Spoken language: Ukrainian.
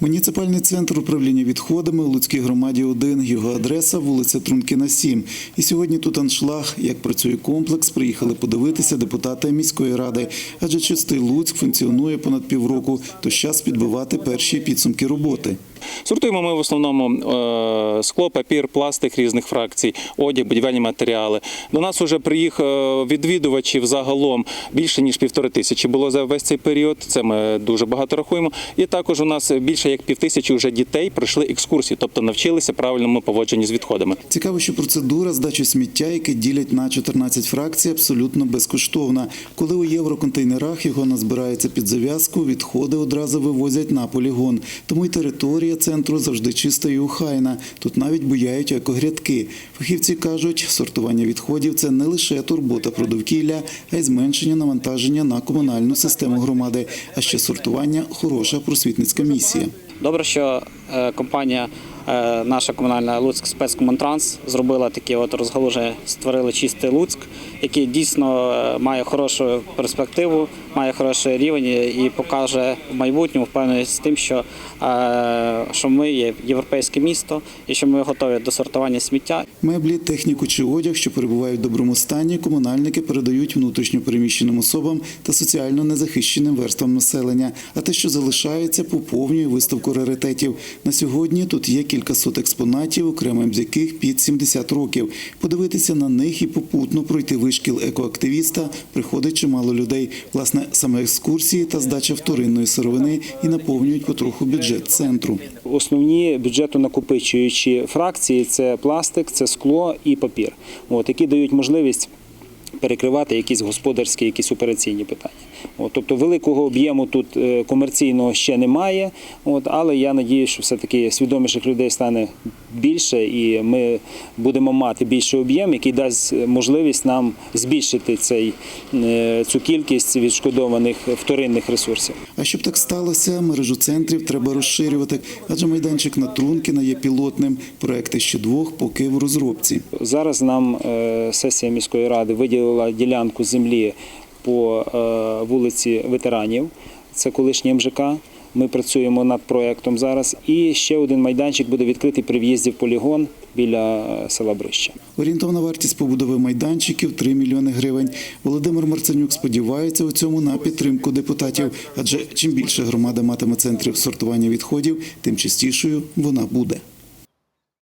Муніципальний центр управління відходами у Луцькій громаді 1, його адреса вулиця Трункіна 7. І сьогодні тут аншлаг. Як працює комплекс, приїхали подивитися депутати міської ради. Адже чистий Луцьк функціонує понад півроку, то час підбивати перші підсумки роботи. Сортуємо ми в основному е, скло, папір, пластик різних фракцій, одяг, будівельні матеріали. До нас вже приїхав відвідувачів загалом більше ніж півтори тисячі було за весь цей період. Це ми дуже багато рахуємо. І також у нас більше як півтисячі вже дітей пройшли екскурсії, тобто навчилися правильному поводженню з відходами. Цікаво, що процедура здачі сміття, яке ділять на 14 фракцій, абсолютно безкоштовна. Коли у євроконтейнерах його назбирається під зав'язку, відходи одразу вивозять на полігон. Тому й територія центру завжди чиста і охайна. Тут навіть буяють екогрядки. Фахівці кажуть, сортування відходів це не лише турбота про довкілля, а й зменшення навантаження на комунальну систему громади. А ще сортування хороша просвітницька місія. Добре, що е, компанія, наша комунальна Луцьк спецкомунтранс зробила такі от розгалуження, створили чистий Луцьк, який дійсно е, має хорошу перспективу, має хороший рівень і покаже в майбутньому впевненість з тим, що, е, що ми є європейське місто і що ми готові до сортування сміття. Меблі, техніку чи одяг, що перебувають в доброму стані, комунальники передають внутрішньо переміщеним особам та соціально незахищеним верствам населення. А те, що залишається, поповнює виставку раритетів. На сьогодні тут є кількасот експонатів, окремим з яких під 70 років. Подивитися на них і попутно пройти вишкіл екоактивіста приходить чимало людей. Власне, саме екскурсії та здача вторинної сировини і наповнюють потроху бюджет центру. Основні бюджетонакопичуючі фракції це пластик, це скло і папір, от, які дають можливість перекривати якісь господарські, якісь операційні питання. От, тобто великого об'єму тут е, комерційного ще немає, от, але я надію, що все-таки свідоміших людей стане більше, і ми будемо мати більший об'єм, який дасть можливість нам збільшити цей, е, цю кількість відшкодованих вторинних ресурсів. А щоб так сталося, мережу центрів треба розширювати, адже майданчик на Трункіна є пілотним. Проекти ще двох поки в розробці. Зараз нам е, сесія міської ради виділила ділянку землі по е, вулиці ветеранів. Це колишній МЖК. Ми працюємо над проєктом зараз. І ще один майданчик буде відкритий при в'їзді в полігон біля е, села Брища. Орієнтовна вартість побудови майданчиків 3 мільйони гривень. Володимир Марценюк сподівається у цьому на підтримку депутатів, адже чим більше громада матиме центрів сортування відходів, тим частішою вона буде.